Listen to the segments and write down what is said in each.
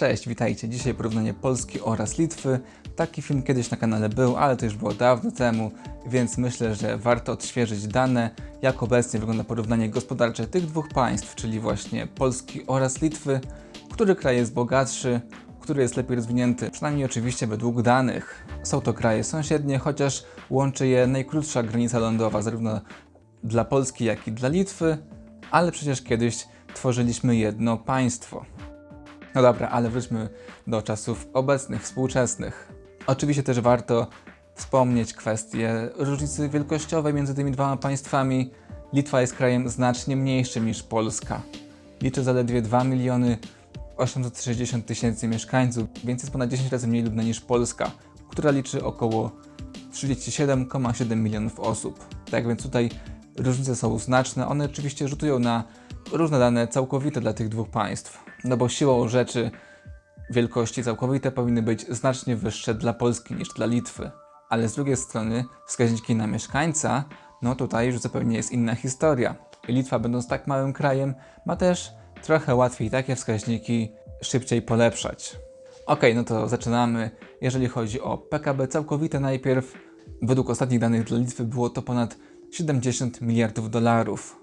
Cześć, witajcie. Dzisiaj porównanie Polski oraz Litwy. Taki film kiedyś na kanale był, ale to już było dawno temu, więc myślę, że warto odświeżyć dane, jak obecnie wygląda porównanie gospodarcze tych dwóch państw, czyli właśnie Polski oraz Litwy, który kraj jest bogatszy, który jest lepiej rozwinięty, przynajmniej oczywiście według danych. Są to kraje sąsiednie, chociaż łączy je najkrótsza granica lądowa, zarówno dla Polski, jak i dla Litwy, ale przecież kiedyś tworzyliśmy jedno państwo. No dobra, ale wróćmy do czasów obecnych, współczesnych. Oczywiście też warto wspomnieć kwestię różnicy wielkościowej między tymi dwoma państwami. Litwa jest krajem znacznie mniejszym niż Polska. Liczy zaledwie 2 miliony 860 tysięcy mieszkańców, więc jest ponad 10 razy mniej ludna niż Polska, która liczy około 37,7 milionów osób. Tak więc tutaj różnice są znaczne. One oczywiście rzutują na różne dane całkowite dla tych dwóch państw. No bo siłą rzeczy wielkości całkowite powinny być znacznie wyższe dla Polski niż dla Litwy. Ale z drugiej strony wskaźniki na mieszkańca, no tutaj już zupełnie jest inna historia. Litwa, będąc tak małym krajem, ma też trochę łatwiej takie wskaźniki szybciej polepszać. Ok, no to zaczynamy. Jeżeli chodzi o PKB całkowite, najpierw według ostatnich danych dla Litwy było to ponad 70 miliardów dolarów.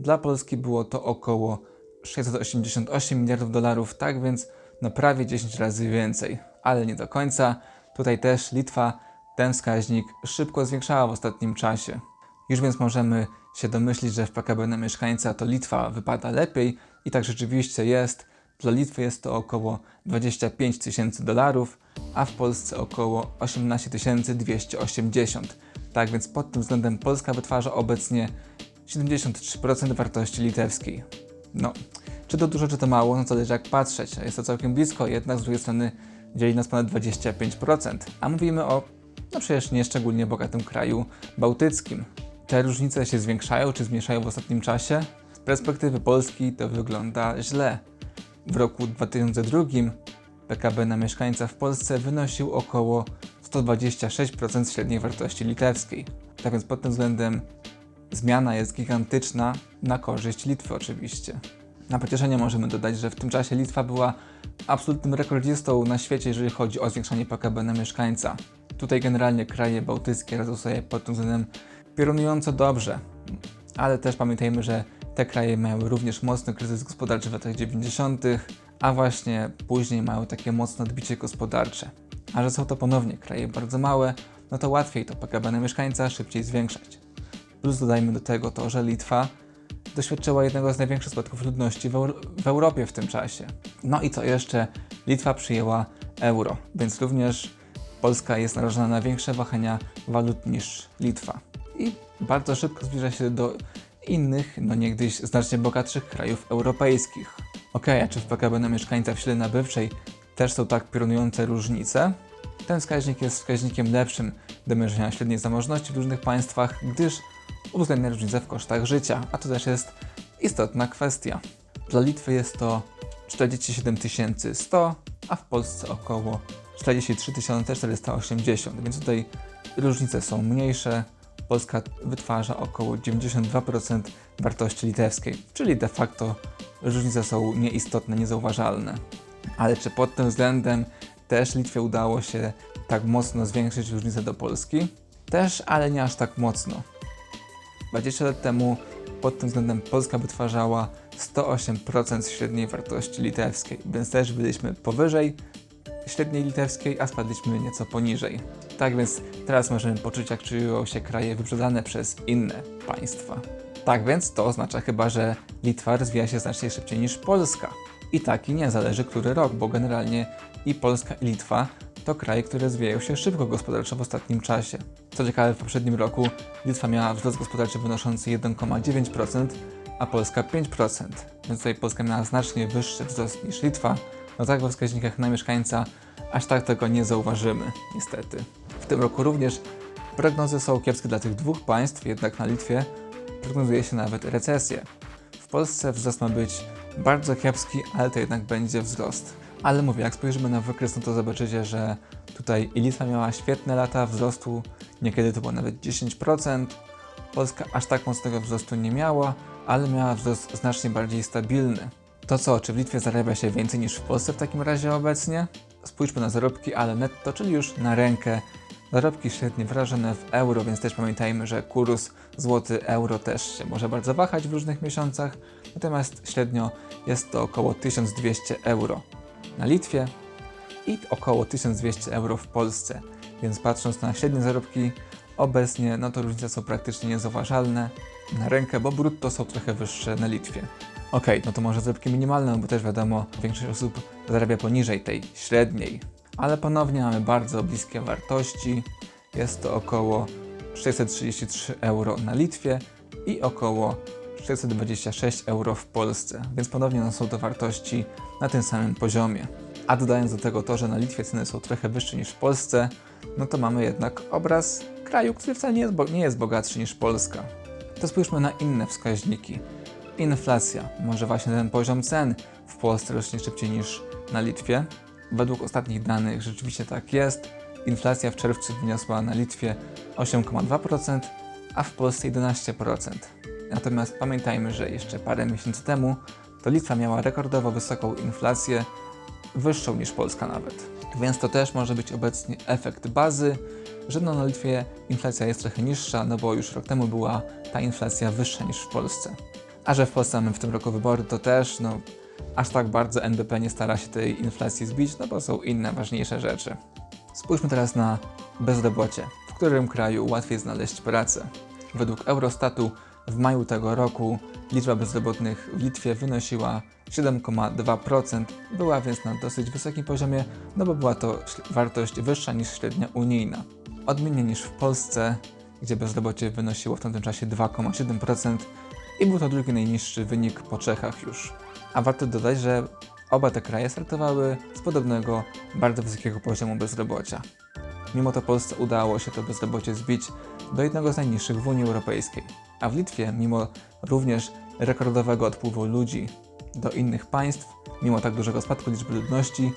Dla Polski było to około 688 miliardów dolarów, tak więc no prawie 10 razy więcej, ale nie do końca. Tutaj też Litwa ten wskaźnik szybko zwiększała w ostatnim czasie. Już więc możemy się domyślić, że w PKB na mieszkańca to Litwa wypada lepiej i tak rzeczywiście jest. Dla Litwy jest to około 25 tysięcy dolarów, a w Polsce około 18 280. Tak więc pod tym względem Polska wytwarza obecnie 73% wartości litewskiej. No, czy to dużo, czy to mało, no to jak patrzeć. Jest to całkiem blisko, jednak z drugiej strony dzieli nas ponad 25%. A mówimy o, no przecież nie szczególnie bogatym kraju bałtyckim. Te różnice się zwiększają czy zmniejszają w ostatnim czasie? Z perspektywy Polski to wygląda źle. W roku 2002 PKB na mieszkańca w Polsce wynosił około 126% średniej wartości litewskiej. Tak więc pod tym względem zmiana jest gigantyczna na korzyść Litwy oczywiście. Na pocieszenie możemy dodać, że w tym czasie Litwa była absolutnym rekordzistą na świecie, jeżeli chodzi o zwiększanie PKB na mieszkańca. Tutaj generalnie kraje bałtyckie radzą sobie pod tym względem piorunująco dobrze, ale też pamiętajmy, że te kraje miały również mocny kryzys gospodarczy w latach 90., a właśnie później mają takie mocne odbicie gospodarcze. A że są to ponownie kraje bardzo małe, no to łatwiej to PKB na mieszkańca szybciej zwiększać. Plus dodajmy do tego to, że Litwa doświadczyła jednego z największych spadków ludności w, w Europie w tym czasie. No i co jeszcze? Litwa przyjęła euro, więc również Polska jest narażona na większe wahania walut niż Litwa. I bardzo szybko zbliża się do innych, no niegdyś znacznie bogatszych krajów europejskich. Ok, a czy w PKB na mieszkańca w sile nabywczej też są tak piorunujące różnice? Ten wskaźnik jest wskaźnikiem lepszym do mierzenia średniej zamożności w różnych państwach, gdyż uwzględnia różnice w kosztach życia, a to też jest istotna kwestia. Dla Litwy jest to 47 100, a w Polsce około 43 480, więc tutaj różnice są mniejsze. Polska wytwarza około 92% wartości litewskiej, czyli de facto różnice są nieistotne, niezauważalne. Ale czy pod tym względem też Litwie udało się tak mocno zwiększyć różnicę do Polski? Też, ale nie aż tak mocno. 20 lat temu pod tym względem Polska wytwarzała 108% średniej wartości litewskiej, więc też byliśmy powyżej średniej litewskiej, a spadliśmy nieco poniżej. Tak więc teraz możemy poczuć, jak czują się kraje wyprzedzane przez inne państwa. Tak więc to oznacza chyba, że Litwa rozwija się znacznie szybciej niż Polska. I tak i nie, zależy który rok, bo generalnie i Polska i Litwa to kraje, które rozwijają się szybko gospodarczo w ostatnim czasie. Co ciekawe, w poprzednim roku Litwa miała wzrost gospodarczy wynoszący 1,9%, a Polska 5%, więc tutaj Polska miała znacznie wyższy wzrost niż Litwa. No tak we wskaźnikach na mieszkańca aż tak tego nie zauważymy, niestety. W tym roku również prognozy są kiepskie dla tych dwóch państw, jednak na Litwie prognozuje się nawet recesję. W Polsce wzrost ma być bardzo kiepski, ale to jednak będzie wzrost. Ale mówię, jak spojrzymy na wykres, no to zobaczycie, że tutaj i Litwa miała świetne lata wzrostu, niekiedy to było nawet 10%. Polska aż tak mocnego wzrostu nie miała, ale miała wzrost znacznie bardziej stabilny. To co, czy w Litwie zarabia się więcej niż w Polsce w takim razie obecnie? Spójrzmy na zarobki, ale netto, czyli już na rękę. Zarobki średnie wyrażone w euro, więc też pamiętajmy, że kurs złoty-euro też się może bardzo wahać w różnych miesiącach, natomiast średnio jest to około 1200 euro na Litwie i około 1200 euro w Polsce. Więc patrząc na średnie zarobki obecnie, no to różnice są praktycznie niezauważalne na rękę, bo brutto są trochę wyższe na Litwie. Okej, no to może zarobki minimalne, no bo też wiadomo, większość osób zarabia poniżej tej średniej. Ale ponownie mamy bardzo bliskie wartości. Jest to około 633 euro na Litwie i około 626 euro w Polsce, więc ponownie no, są to wartości na tym samym poziomie. A dodając do tego to, że na Litwie ceny są trochę wyższe niż w Polsce, no to mamy jednak obraz kraju, który wcale nie jest, nie jest bogatszy niż Polska. To spójrzmy na inne wskaźniki. Inflacja. Może właśnie ten poziom cen w Polsce rośnie szybciej niż na Litwie. Według ostatnich danych rzeczywiście tak jest. Inflacja w czerwcu wyniosła na Litwie 8,2%, a w Polsce 11%. Natomiast pamiętajmy, że jeszcze parę miesięcy temu to Litwa miała rekordowo wysoką inflację, wyższą niż Polska nawet. Więc to też może być obecnie efekt bazy, że no na Litwie inflacja jest trochę niższa, no bo już rok temu była ta inflacja wyższa niż w Polsce. A że w Polsce mamy w tym roku wybory, to też no, aż tak bardzo NBP nie stara się tej inflacji zbić, no bo są inne ważniejsze rzeczy. Spójrzmy teraz na bezrobocie. W którym kraju łatwiej znaleźć pracę? Według Eurostatu w maju tego roku liczba bezrobotnych w Litwie wynosiła 7,2%. Była więc na dosyć wysokim poziomie, no bo była to wartość wyższa niż średnia unijna. Odmiennie niż w Polsce, gdzie bezrobocie wynosiło w tamtym czasie 2,7% i był to drugi najniższy wynik po Czechach już. A warto dodać, że oba te kraje startowały z podobnego, bardzo wysokiego poziomu bezrobocia. Mimo to Polsce udało się to bezrobocie zbić do jednego z najniższych w Unii Europejskiej. A w Litwie, mimo również rekordowego odpływu ludzi do innych państw, mimo tak dużego spadku liczby ludności,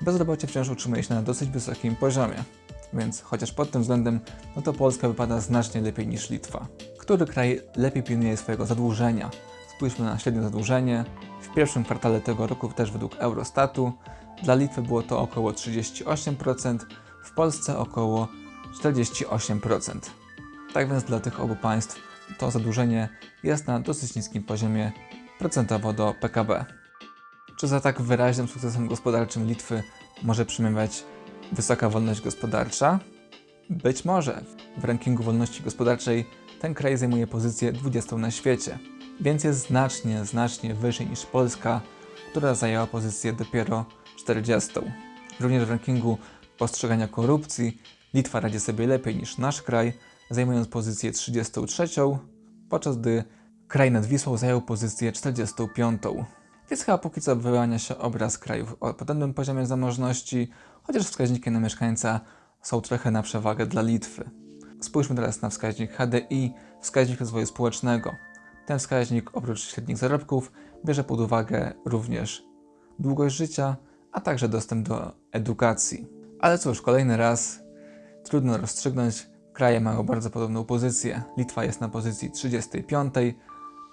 bezrobocie wciąż utrzymuje się na dosyć wysokim poziomie. Więc chociaż pod tym względem, no to Polska wypada znacznie lepiej niż Litwa. Który kraj lepiej pilnuje swojego zadłużenia? Spójrzmy na średnie zadłużenie. W pierwszym kwartale tego roku, też według Eurostatu, dla Litwy było to około 38%, w Polsce około 48%. Tak więc dla tych obu państw to zadłużenie jest na dosyć niskim poziomie procentowo do PKB. Czy za tak wyraźnym sukcesem gospodarczym Litwy może przemawiać wysoka wolność gospodarcza? Być może. W rankingu wolności gospodarczej ten kraj zajmuje pozycję 20 na świecie, więc jest znacznie, znacznie wyżej niż Polska, która zajęła pozycję dopiero 40. Również w rankingu postrzegania korupcji Litwa radzi sobie lepiej niż nasz kraj, zajmując pozycję 33, podczas gdy kraj nad Wisłą zajął pozycję 45. Więc chyba póki co wyłania się obraz krajów o podobnym poziomie zamożności, chociaż wskaźniki na mieszkańca są trochę na przewagę dla Litwy. Spójrzmy teraz na wskaźnik HDI, wskaźnik rozwoju społecznego. Ten wskaźnik oprócz średnich zarobków bierze pod uwagę również długość życia, a także dostęp do edukacji. Ale cóż, kolejny raz trudno rozstrzygnąć. Kraje mają bardzo podobną pozycję. Litwa jest na pozycji 35,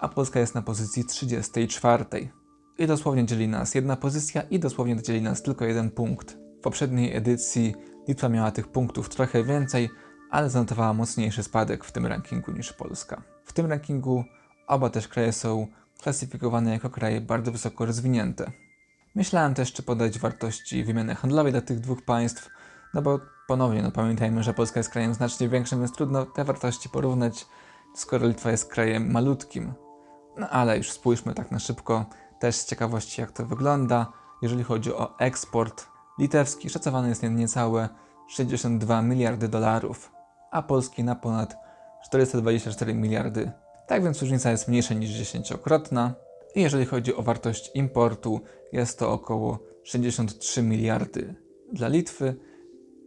a Polska jest na pozycji 34. I dosłownie dzieli nas jedna pozycja i dosłownie dzieli nas tylko jeden punkt. W poprzedniej edycji Litwa miała tych punktów trochę więcej, ale zanotowała mocniejszy spadek w tym rankingu niż Polska. W tym rankingu oba też kraje są klasyfikowane jako kraje bardzo wysoko rozwinięte. Myślałem też, czy podać wartości wymiany handlowej dla tych dwóch państw, no bo ponownie, no pamiętajmy, że Polska jest krajem znacznie większym, więc trudno te wartości porównać, skoro Litwa jest krajem malutkim. No ale już spójrzmy tak na szybko, też z ciekawości jak to wygląda. Jeżeli chodzi o eksport litewski, szacowany jest niecałe 62 miliardy dolarów, a polski na ponad 424 miliardy. Tak więc różnica jest mniejsza niż dziesięciokrotna. I jeżeli chodzi o wartość importu, jest to około 63 miliardy dla Litwy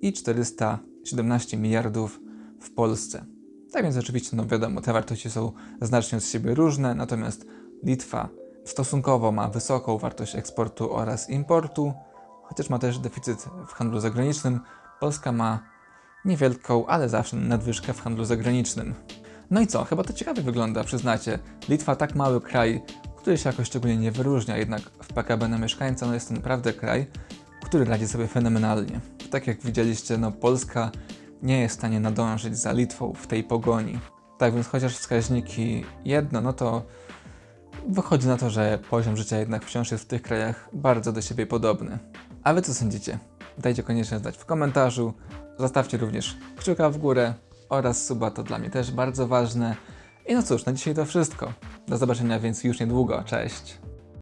i 417 miliardów w Polsce. Tak więc oczywiście, no wiadomo, te wartości są znacznie od siebie różne, natomiast Litwa stosunkowo ma wysoką wartość eksportu oraz importu, chociaż ma też deficyt w handlu zagranicznym. Polska ma niewielką, ale zawsze nadwyżkę w handlu zagranicznym. No i co? Chyba to ciekawie wygląda, przyznacie. Litwa tak mały kraj, który się jakoś szczególnie nie wyróżnia, jednak w PKB na mieszkańca no jest to naprawdę kraj, który radzi sobie fenomenalnie. Tak jak widzieliście, no Polska nie jest w stanie nadążyć za Litwą w tej pogoni. Tak więc chociaż wskaźniki jedno, no to wychodzi na to, że poziom życia jednak wciąż jest w tych krajach bardzo do siebie podobny. A wy co sądzicie? Dajcie koniecznie znać w komentarzu. Zostawcie również kciuka w górę oraz suba, to dla mnie też bardzo ważne. I no cóż, na dzisiaj to wszystko. Do zobaczenia więc już niedługo. Cześć!